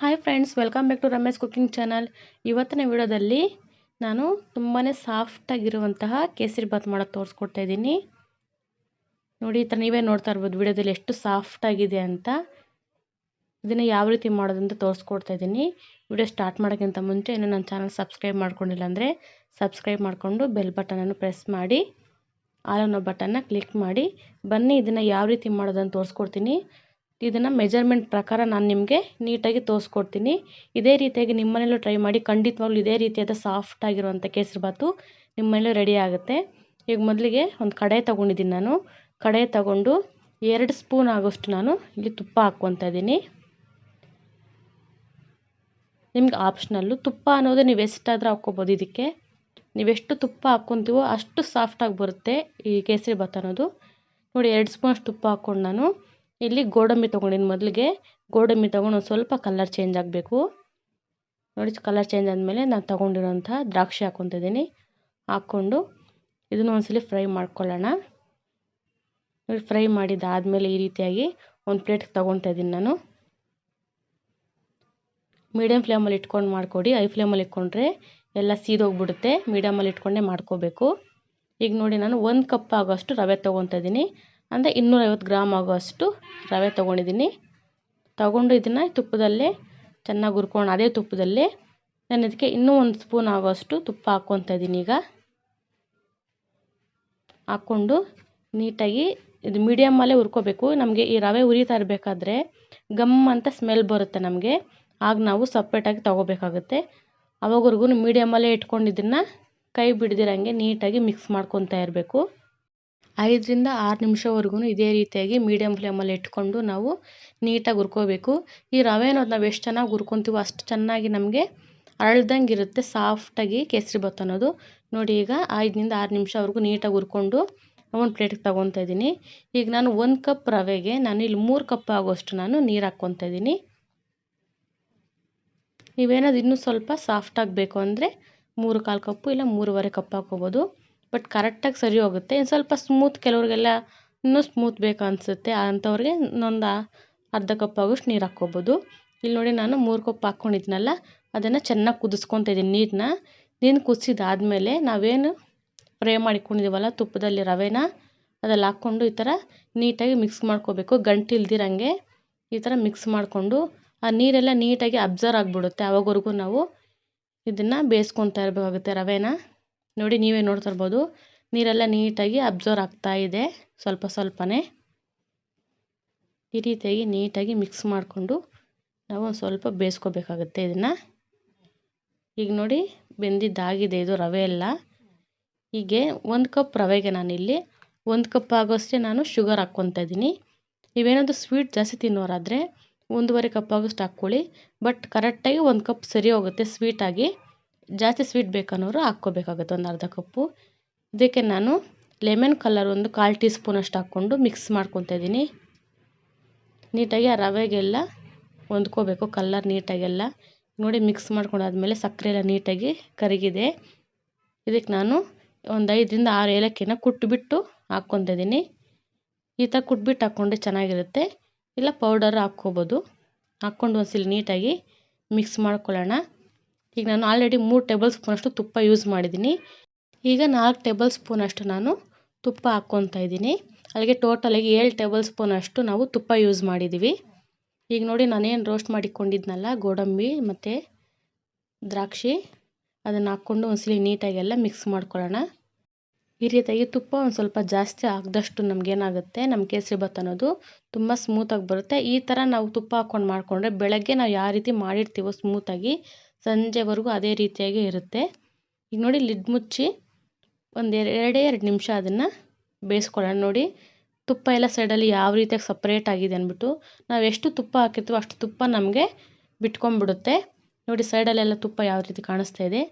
Hi friends welcome back to Ramesh cooking channel ಇವತ್ತಿನ ವಿಡಿಯೋದಲ್ಲಿ ನಾನು ತುಂಬಾ ಸಾಫ್ಟಾಗಿರುವಂತಹ ಕೇಸರಿ ಬಾತ್ ಮಾಡೋದು ತೋರಿಸ್ಕೊಡ್ತಾ ಇದ್ದೀನಿ. ನೋಡಿ, ಈ ಥರ ನೀವೇ ನೋಡ್ತಾ ಇರ್ಬೋದು ವಿಡಿಯೋದಲ್ಲಿ ಎಷ್ಟು ಸಾಫ್ಟಾಗಿದೆ ಅಂತ. ಇದನ್ನು ಯಾವ ರೀತಿ ಮಾಡೋದಂತ ತೋರಿಸ್ಕೊಡ್ತಾ ಇದ್ದೀನಿ. ವಿಡಿಯೋ ಸ್ಟಾರ್ಟ್ ಮಾಡೋಕ್ಕಿಂತ ಮುಂಚೆ ಇನ್ನೂ ನನ್ನ ಚಾನಲ್ ಸಬ್ಸ್ಕ್ರೈಬ್ ಮಾಡ್ಕೊಂಡಿಲ್ಲ ಅಂದರೆ ಸಬ್ಸ್ಕ್ರೈಬ್ ಮಾಡಿಕೊಂಡು ಬೆಲ್ ಬಟನನ್ನು ಪ್ರೆಸ್ ಮಾಡಿ ಆಲ್ ಅನ್ನೋ ಬಟನ್ನ ಕ್ಲಿಕ್ ಮಾಡಿ, ಬನ್ನಿ ಇದನ್ನು ಯಾವ ರೀತಿ ಮಾಡೋದಂತ ತೋರಿಸ್ಕೊಡ್ತೀನಿ. ಇದನ್ನು ಮೆಜರ್ಮೆಂಟ್ ಪ್ರಕಾರ ನಾನು ನಿಮಗೆ ನೀಟಾಗಿ ತೋರಿಸ್ಕೊಡ್ತೀನಿ. ಇದೇ ರೀತಿಯಾಗಿ ನಿಮ್ಮನೇಲೂ ಟ್ರೈ ಮಾಡಿ, ಖಂಡಿತವಾಗ್ಲೂ ಇದೇ ರೀತಿಯಾದ ಸಾಫ್ಟ್ ಆಗಿರುವಂಥ ಕೇಸರಿಬಾತು ನಿಮ್ಮನೇಲೂ ರೆಡಿ ಆಗುತ್ತೆ. ಈಗ ಮೊದಲಿಗೆ ಒಂದು ಕಡೆ ತೊಗೊಂಡಿದ್ದೀನಿ ನಾನು. ಕಡೆ ತಗೊಂಡು ಎರಡು ಸ್ಪೂನ್ ಆಗೋಷ್ಟು ನಾನು ಇಲ್ಲಿ ತುಪ್ಪ ಹಾಕ್ಕೊತಾ ಇದ್ದೀನಿ. ನಿಮ್ಗೆ ಆಪ್ಷನಲ್ಲು ತುಪ್ಪ ಅನ್ನೋದು ನೀವು ಎಷ್ಟಾದರೂ ಹಾಕ್ಕೋಬೋದು ಇದಕ್ಕೆ. ನೀವೆಷ್ಟು ತುಪ್ಪ ಹಾಕ್ಕೊತೀವೋ ಅಷ್ಟು ಸಾಫ್ಟಾಗಿ ಬರುತ್ತೆ ಈ ಕೇಸರಿ ಭಾತ್ ಅನ್ನೋದು. ನೋಡಿ, ಎರಡು ಸ್ಪೂನ್ ಅಷ್ಟು ತುಪ್ಪ ಹಾಕ್ಕೊಂಡು ನಾನು. ಇಲ್ಲಿ ಗೋಡಂಬಿ ತೊಗೊಂಡಿನಿ ಮೊದಲಿಗೆ. ಗೋಡಂಬಿ ತೊಗೊಂಡು ಒಂದು ಸ್ವಲ್ಪ ಕಲರ್ ಚೇಂಜ್ ಆಗಬೇಕು. ನೋಡಿ ಕಲರ್ ಚೇಂಜ್ ಆದಮೇಲೆ ನಾನು ತೊಗೊಂಡಿರೋಂಥ ದ್ರಾಕ್ಷಿ ಹಾಕ್ಕೊತಿದ್ದೀನಿ ಹಾಕ್ಕೊಂಡು ಇದನ್ನು ಒಂದ್ಸಲಿ ಫ್ರೈ ಮಾಡ್ಕೊಳ್ಳೋಣ. ನೋಡಿ ಫ್ರೈ ಮಾಡಿದ್ದಾದಮೇಲೆ ಈ ರೀತಿಯಾಗಿ ಒಂದು ಪ್ಲೇಟ್ಗೆ ತೊಗೊತಾ ಇದ್ದೀನಿ ನಾನು. ಮೀಡಿಯಮ್ ಫ್ಲೇಮಲ್ಲಿ ಇಟ್ಕೊಂಡು ಮಾಡ್ಕೊಡಿ. ಐ ಫ್ಲೇಮಲ್ಲಿ ಇಟ್ಕೊಂಡ್ರೆ ಎಲ್ಲ ಸೀದೋಗ್ಬಿಡುತ್ತೆ. ಮೀಡಿಯಮಲ್ಲಿ ಇಟ್ಕೊಂಡೇ ಮಾಡ್ಕೋಬೇಕು. ಈಗ ನೋಡಿ ನಾನು ಒಂದು ಕಪ್ ಆಗೋಷ್ಟು ರವೆ ತೊಗೊತಾ ಇದ್ದೀನಿ. ಅಂದರೆ ಇನ್ನೂರೈವತ್ತು ಗ್ರಾಮ್ ಆಗುವಷ್ಟು ರವೆ ತೊಗೊಂಡಿದ್ದೀನಿ. ತಗೊಂಡು ಇದನ್ನು ತುಪ್ಪದಲ್ಲೇ ಚೆನ್ನಾಗಿ ಹುರ್ಕೊಂಡು ಅದೇ ತುಪ್ಪದಲ್ಲೇ ನಾನು ಇದಕ್ಕೆ ಇನ್ನೂ ಒಂದು ಸ್ಪೂನ್ ಆಗುವಷ್ಟು ತುಪ್ಪ ಹಾಕ್ಕೊತಾ ಇದ್ದೀನಿ ಈಗ. ಹಾಕ್ಕೊಂಡು ನೀಟಾಗಿ ಇದು ಮೀಡಿಯಮ್ಮಲ್ಲೇ ಹುರ್ಕೋಬೇಕು. ನಮಗೆ ಈ ರವೆ ಉರಿತಾ ಇರಬೇಕಾದ್ರೆ ಗಮ್ ಅಂತ ಸ್ಮೆಲ್ ಬರುತ್ತೆ ನಮಗೆ. ಆಗ ನಾವು ಸಪ್ರೇಟಾಗಿ ತೊಗೋಬೇಕಾಗುತ್ತೆ. ಅವಾಗವರೆಗೂ ಮೀಡಿಯಮ್ಮಲ್ಲೇ ಇಟ್ಕೊಂಡು ಇದನ್ನು ಕೈ ಬಿಡ್ದಿರಂಗೆ ನೀಟಾಗಿ ಮಿಕ್ಸ್ ಮಾಡ್ಕೊತಾ ಇರಬೇಕು. ಐದರಿಂದ ಆರು ನಿಮಿಷವರೆಗೂ ಇದೇ ರೀತಿಯಾಗಿ ಮೀಡಿಯಮ್ ಫ್ಲೇಮಲ್ಲಿ ಇಟ್ಕೊಂಡು ನಾವು ನೀಟಾಗಿ ಹುರ್ಕೋಬೇಕು. ಈ ರವೆ ಅನ್ನೋದು ನಾವು ಎಷ್ಟು ಚೆನ್ನಾಗಿ ಹುರ್ಕೊತೀವೋ ಅಷ್ಟು ಚೆನ್ನಾಗಿ ನಮಗೆ ಅರಳ್ದಂಗೆ ಇರುತ್ತೆ ಸಾಫ್ಟಾಗಿ ಕೇಸರಿ ಭಾತ್ ಅನ್ನೋದು. ನೋಡಿ ಈಗ ಐದರಿಂದ ಆರು ನಿಮಿಷವರೆಗೂ ನೀಟಾಗಿ ಹುರ್ಕೊಂಡು ಒಂದು ಪ್ಲೇಟಿಗೆ ತೊಗೊತಾ ಇದ್ದೀನಿ. ಈಗ ನಾನು ಒಂದು ಕಪ್ ರವೆಗೆ ನಾನು ಇಲ್ಲಿ ಮೂರು ಕಪ್ ಆಗೋಷ್ಟು ನಾನು ನೀರು ಹಾಕ್ಕೊತಾ ಇದ್ದೀನಿ. ನೀವೇನಾದ್ರು ಇನ್ನೂ ಸ್ವಲ್ಪ ಸಾಫ್ಟಾಗಿ ಬೇಕು ಅಂದರೆ ಮೂರು ಕಾಲು ಕಪ್ಪು ಇಲ್ಲ ಮೂರುವರೆ ಕಪ್ ಹಾಕ್ಕೋಬೋದು. ಬಟ್ ಕರೆಕ್ಟಾಗಿ ಸರಿ ಹೋಗುತ್ತೆ. ಇನ್ನು ಸ್ವಲ್ಪ ಸ್ಮೂತ್ ಕೆಲವ್ರಿಗೆಲ್ಲ ಇನ್ನೂ ಸ್ಮೂತ್ ಬೇಕು ಅನಿಸುತ್ತೆ. ಅಂಥವ್ರಿಗೆ ಇನ್ನೊಂದು ಅರ್ಧ ಕಪ್ ಆಗೋಷ್ಟು ನೀರು ಹಾಕ್ಕೊಬೋದು. ಇಲ್ಲಿ ನೋಡಿ ನಾನು ಮೂರು ಕಪ್ ಹಾಕ್ಕೊಂಡಿದ್ನಲ್ಲ, ಅದನ್ನು ಚೆನ್ನಾಗಿ ಕುದಿಸ್ಕೊತ ಇದ್ದೀನಿ ನೀರನ್ನ ನೀರು ಕುದಿಸಿದಾದ್ಮೇಲೆ ನಾವೇನು ಫ್ರೈ ಮಾಡಿಕೊಂಡಿದ್ದೀವಲ್ಲ ತುಪ್ಪದಲ್ಲಿ ರವೆನ ಅದಲ್ಲಿ ಹಾಕ್ಕೊಂಡು ಈ ಥರ ನೀಟಾಗಿ ಮಿಕ್ಸ್ ಮಾಡ್ಕೋಬೇಕು. ಗಂಟು ಇಲ್ದಿರಂಗೆ ಈ ಥರ ಮಿಕ್ಸ್ ಮಾಡಿಕೊಂಡು ಆ ನೀರೆಲ್ಲ ನೀಟಾಗಿ ಅಬ್ಸರ್ವ್ ಆಗಿಬಿಡುತ್ತೆ. ಆವಾಗವರೆಗೂ ನಾವು ಇದನ್ನು ಬೇಯಿಸ್ಕೊತಾ ಇರಬೇಕಾಗುತ್ತೆ ರವೆನ. ನೋಡಿ ನೀವೇ ನೋಡ್ತಾ ಇರ್ಬೋದು ನೀರೆಲ್ಲ ನೀಟಾಗಿ ಅಬ್ಸರ್ವ್ ಆಗ್ತಾ ಇದೆ, ಸ್ವಲ್ಪ ಸ್ವಲ್ಪನೇ. ಈ ರೀತಿಯಾಗಿ ನೀಟಾಗಿ ಮಿಕ್ಸ್ ಮಾಡಿಕೊಂಡು ನಾವು ಒಂದು ಸ್ವಲ್ಪ ಬೇಯಿಸ್ಕೋಬೇಕಾಗುತ್ತೆ ಇದನ್ನು. ಈಗ ನೋಡಿ ಬೆಂದಿದ್ದಾಗಿದೆ ಇದು ರವೆ ಎಲ್ಲ. ಹೀಗೆ ಒಂದು ಕಪ್ ರವೆಗೆ ನಾನಿಲ್ಲಿ ಒಂದು ಕಪ್ ಆಗೋಷ್ಟೇ ನಾನು ಶುಗರ್ ಹಾಕ್ಕೊತಾ ಇದ್ದೀನಿ. ನೀವೇನಾದರೂ ಸ್ವೀಟ್ ಜಾಸ್ತಿ ತಿನ್ನೋರಾದರೆ ಒಂದೂವರೆ ಕಪ್ ಆಗೋಷ್ಟು ಹಾಕ್ಕೊಳ್ಳಿ, ಬಟ್ ಕರೆಕ್ಟಾಗಿ ಒಂದು ಕಪ್ ಸರಿ ಹೋಗುತ್ತೆ ಸ್ವೀಟಾಗಿ. ಜಾಸ್ತಿ ಸ್ವೀಟ್ ಬೇಕನ್ನೋರು ಹಾಕ್ಕೋಬೇಕಾಗುತ್ತೆ, ಒಂದು ಅರ್ಧ ಕಪ್ಪು. ಇದಕ್ಕೆ ನಾನು ಲೆಮನ್ ಕಲರ್ ಒಂದು ಕಾಲು ಟೀ ಸ್ಪೂನಷ್ಟು ಹಾಕ್ಕೊಂಡು ಮಿಕ್ಸ್ ಮಾಡ್ಕೊತಾ ಇದ್ದೀನಿ. ನೀಟಾಗಿ ಆ ರವೆಗೆಲ್ಲ ಹೊಂದ್ಕೋಬೇಕು ಕಲ್ಲರ್ ನೀಟಾಗೆಲ್ಲ. ನೋಡಿ ಮಿಕ್ಸ್ ಮಾಡ್ಕೊಂಡಾದ್ಮೇಲೆ ಸಕ್ಕರೆ ಎಲ್ಲ ನೀಟಾಗಿ ಕರಗಿದೆ. ಇದಕ್ಕೆ ನಾನು ಒಂದು ಐದರಿಂದ ಆರು ಏಲಕ್ಕಿನ ಕುಟ್ಬಿಟ್ಟು ಹಾಕ್ಕೊತಾ ಇದ್ದೀನಿ. ಈ ಥರ ಕುಟ್ಬಿಟ್ಟು ಹಾಕ್ಕೊಂಡ್ರೆ ಚೆನ್ನಾಗಿರುತ್ತೆ. ಇಲ್ಲ ಪೌಡರ್ ಹಾಕ್ಕೋಬೋದು. ಹಾಕ್ಕೊಂಡು ಒಂದ್ಸಲ ನೀಟಾಗಿ ಮಿಕ್ಸ್ ಮಾಡ್ಕೊಳ್ಳೋಣ. ಈಗ ನಾನು ಆಲ್ರೆಡಿ ಮೂರು ಟೇಬಲ್ ಸ್ಪೂನಷ್ಟು ತುಪ್ಪ ಯೂಸ್ ಮಾಡಿದ್ದೀನಿ. ಈಗ ನಾಲ್ಕು ಟೇಬಲ್ ಸ್ಪೂನಷ್ಟು ನಾನು ತುಪ್ಪ ಹಾಕ್ಕೊತಾ ಇದ್ದೀನಿ. ಅಲ್ಲಿಗೆ ಟೋಟಲಾಗಿ ಏಳು ಟೇಬಲ್ ಸ್ಪೂನಷ್ಟು ನಾವು ತುಪ್ಪ ಯೂಸ್ ಮಾಡಿದ್ದೀವಿ ಈಗ ನೋಡಿ ನಾನೇನು ರೋಸ್ಟ್ ಮಾಡಿಕೊಂಡಿದ್ನಲ್ಲ, ಗೋಡಂಬಿ ಮತ್ತು ದ್ರಾಕ್ಷಿ, ಅದನ್ನು ಹಾಕ್ಕೊಂಡು ಒಂದ್ಸಲಿ ನೀಟಾಗೆಲ್ಲ ಮಿಕ್ಸ್ ಮಾಡ್ಕೊಳ್ಳೋಣ. ಈ ರೀತಿಯಾಗಿ ತುಪ್ಪ ಒಂದು ಸ್ವಲ್ಪ ಜಾಸ್ತಿ ಆಗದಷ್ಟು ನಮಗೇನಾಗುತ್ತೆ ನಮ್ಮ ಕೇಸರಿ ಭಾತ್ ಅನ್ನೋದು ತುಂಬ ಸ್ಮೂತಾಗಿ ಬರುತ್ತೆ. ಈ ಥರ ನಾವು ತುಪ್ಪ ಹಾಕ್ಕೊಂಡು ಮಾಡಿಕೊಂಡ್ರೆ ಬೆಳಗ್ಗೆ ನಾವು ಯಾವ ರೀತಿ ಮಾಡಿರ್ತೀವೋ ಸ್ಮೂತಾಗಿ ಸಂಜೆವರೆಗೂ ಅದೇ ರೀತಿಯಾಗಿ ಇರುತ್ತೆ. ಈಗ ನೋಡಿ ಲಿಡ್ ಮುಚ್ಚಿ ಒಂದು ಎರಡೇ ಎರಡು ನಿಮಿಷ ಅದನ್ನು ಬೇಯಿಸ್ಕೊಳ್ಳೋಣ. ನೋಡಿ ತುಪ್ಪ ಎಲ್ಲ ಸೈಡಲ್ಲಿ ಯಾವ ರೀತಿಯಾಗಿ ಸಪ್ರೇಟ್ ಆಗಿದೆ ಅಂದ್ಬಿಟ್ಟು ನಾವು ಎಷ್ಟು ತುಪ್ಪ ಹಾಕಿರ್ತೀವೋ ಅಷ್ಟು ತುಪ್ಪ ನಮಗೆ ಬಿಟ್ಕೊಂಡ್ಬಿಡುತ್ತೆ. ನೋಡಿ ಸೈಡಲ್ಲೆಲ್ಲ ತುಪ್ಪ ಯಾವ ರೀತಿ ಕಾಣಿಸ್ತಾ ಇದೆ.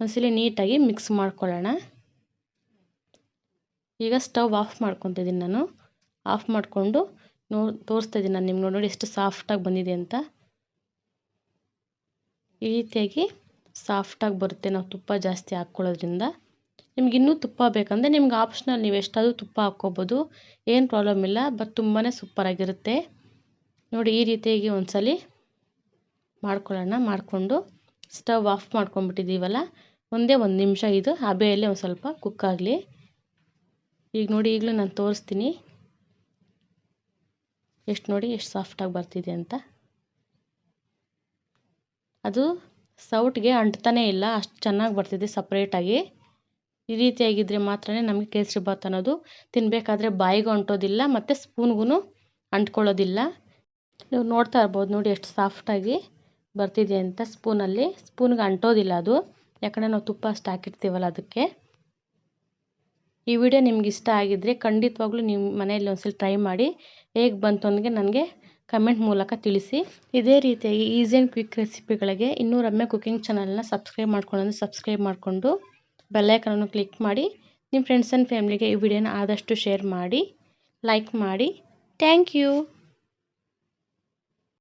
ಒಂದ್ಸಲಿ ನೀಟಾಗಿ ಮಿಕ್ಸ್ ಮಾಡ್ಕೊಳ್ಳೋಣ. ಈಗ ಸ್ಟವ್ ಆಫ್ ಮಾಡ್ಕೊತಿದ್ದೀನಿ ನಾನು. ಆಫ್ ಮಾಡಿಕೊಂಡು ನೋ, ತೋರಿಸ್ತಾ ಇದ್ದೀನಿ ನಾನು ನಿಮ್ಗೆ ನೋಡಿ ಎಷ್ಟು ಸಾಫ್ಟಾಗಿ ಬಂದಿದೆ ಅಂತ. ಈ ರೀತಿಯಾಗಿ ಸಾಫ್ಟಾಗಿ ಬರುತ್ತೆ. ನಾವು ತುಪ್ಪ ಜಾಸ್ತಿ ಹಾಕ್ಕೊಳ್ಳೋದ್ರಿಂದ. ನಿಮ್ಗೆ ಇನ್ನೂ ತುಪ್ಪ ಬೇಕಂದರೆ ನಿಮ್ಗೆ ಆಪ್ಷನಲ್ ನೀವು ಎಷ್ಟಾದರೂ ತುಪ್ಪ ಹಾಕ್ಕೋಬೋದು. ಏನು ಪ್ರಾಬ್ಲಮ್ ಇಲ್ಲ ಬಟ್ ತುಂಬಾ ಸೂಪರಾಗಿರುತ್ತೆ ನೋಡಿ, ಈ ರೀತಿಯಾಗಿ ಒಂದ್ಸಲಿ ಮಾಡ್ಕೊಳ್ಳೋಣ. ಮಾಡಿಕೊಂಡು ಸ್ಟವ್ ಆಫ್ ಮಾಡ್ಕೊಂಡ್ಬಿಟ್ಟಿದ್ದೀವಲ್ಲ, ಒಂದೇ ಒಂದು ನಿಮಿಷ ಇದು ಹಬೆಯಲ್ಲೇ ಒಂದು ಸ್ವಲ್ಪ ಕುಕ್ ಆಗಲಿ. ಈಗ ನೋಡಿ, ಈಗಲೂ ನಾನು ತೋರಿಸ್ತೀನಿ. ಎಷ್ಟು ನೋಡಿ, ಎಷ್ಟು ಸಾಫ್ಟಾಗಿ ಬರ್ತಿದೆ ಅಂತ. ಅದು ಸೌಟ್ಗೆ ಅಂಟ್ತಾನೇ ಇಲ್ಲ, ಅಷ್ಟು ಚೆನ್ನಾಗಿ ಬರ್ತಿದೆ ಸಪ್ರೇಟಾಗಿ ಈ ರೀತಿಯಾಗಿದ್ದರೆ ಮಾತ್ರ ನಮಗೆ ಕೇಸರಿ ಬಾತ್ ಅನ್ನೋದು. ತಿನ್ನಬೇಕಾದ್ರೆ ಬಾಯಿಗೆ ಅಂಟೋದಿಲ್ಲ, ಮತ್ತು ಸ್ಪೂನ್ಗೂ ಅಂಟ್ಕೊಳ್ಳೋದಿಲ್ಲ. ನೀವು ನೋಡ್ತಾ ಇರ್ಬೋದು ನೋಡಿ ಎಷ್ಟು ಸಾಫ್ಟಾಗಿ ಬರ್ತಿದೆ ಅಂತ ಸ್ಪೂನಲ್ಲಿ. ಸ್ಪೂನ್ಗೆ ಅಂಟೋದಿಲ್ಲ ಅದು, ಯಾಕಂದರೆ ನಾವು ತುಪ್ಪ ಅಷ್ಟು ಹಾಕಿರ್ತೀವಲ್ಲ ಅದಕ್ಕೆ. ಈ ವಿಡಿಯೋ ನಿಮ್ಗೆ ಇಷ್ಟ ಆಗಿದ್ದರೆ ಖಂಡಿತವಾಗ್ಲೂ ನಿಮ್ಮ ಮನೆಯಲ್ಲಿ ಒಂದ್ಸಲ ಟ್ರೈ ಮಾಡಿ. ಹೇಗೆ ಬಂತು ನನಗೆ ಕಮೆಂಟ್ ಮೂಲಕ ತಿಳಿಸಿ. ಇದೇ ರೀತಿಯಾಗಿ ಈಸಿ ಆ್ಯಂಡ್ ಕ್ವಿಕ್ ರೆಸಿಪಿಗಳಿಗೆ ಇನ್ನೂ ರಮ್ಯ ಕುಕಿಂಗ್ ಚಾನಲ್ನ ಸಬ್ಸ್ಕ್ರೈಬ್ ಮಾಡ್ಕೊಂಡು ಸಬ್ಸ್ಕ್ರೈಬ್ ಮಾಡಿಕೊಂಡು ಬೆಲ್ಲೈಕನನ್ನು ಕ್ಲಿಕ್ ಮಾಡಿ. ನಿಮ್ಮ ಫ್ರೆಂಡ್ಸ್ ಆ್ಯಂಡ್ ಫ್ಯಾಮ್ಲಿಗೆ ಈ ವಿಡಿಯೋನ ಆದಷ್ಟು ಶೇರ್ ಮಾಡಿ ಲೈಕ್ ಮಾಡಿ. Thank you